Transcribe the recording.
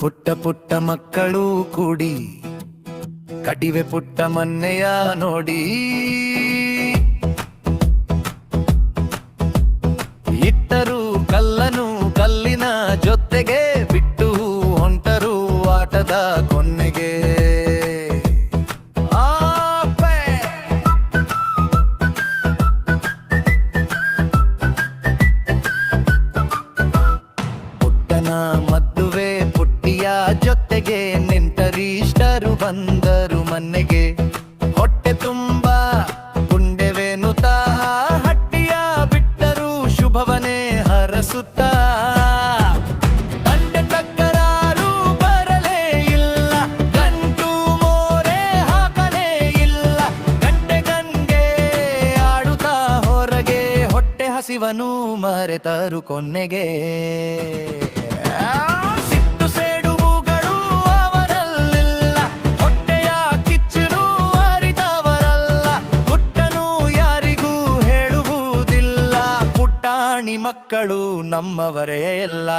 ಪುಟ್ಟ ಪುಟ್ಟ ಮಕ್ಕಳು ಕೂಡಿ, ಕಡಿವೆ ಪುಟ್ಟ ಮನ್ನೆಯ ನೋಡಿ. ಇಟ್ಟರು ಕಲ್ಲನು ಕಲ್ಲಿನ ಜೊತೆಗೆ, ಬಿಟ್ಟು ಹೊಂಟರು ಆಟದ ಕೊನೆಗೆ. ಮದ್ದುವೆ ಜೊತೆಗೆ ನಿಂತರಿಷ್ಟರು ಬಂದರು ಮನೆಗೆ. ಹೊಟ್ಟೆ ತುಂಬ ಗುಂಡೆವೇನುತ ಹಟ್ಟಿಯ ಬಿಟ್ಟರು ಶುಭವನೇ ಹರಸುತ್ತ. ತಂಡೆ ಇಲ್ಲ ಮೋರೆ ಹಾಕಲೇ ಇಲ್ಲ. ಗಂಟೆ ಹೊರಗೆ, ಹೊಟ್ಟೆ ಹಸಿವನು ಮರೆತರು ಕೊನೆಗೆ. ಮಕ್ಕಳು ನಮ್ಮವರೇ ಎಲ್ಲ.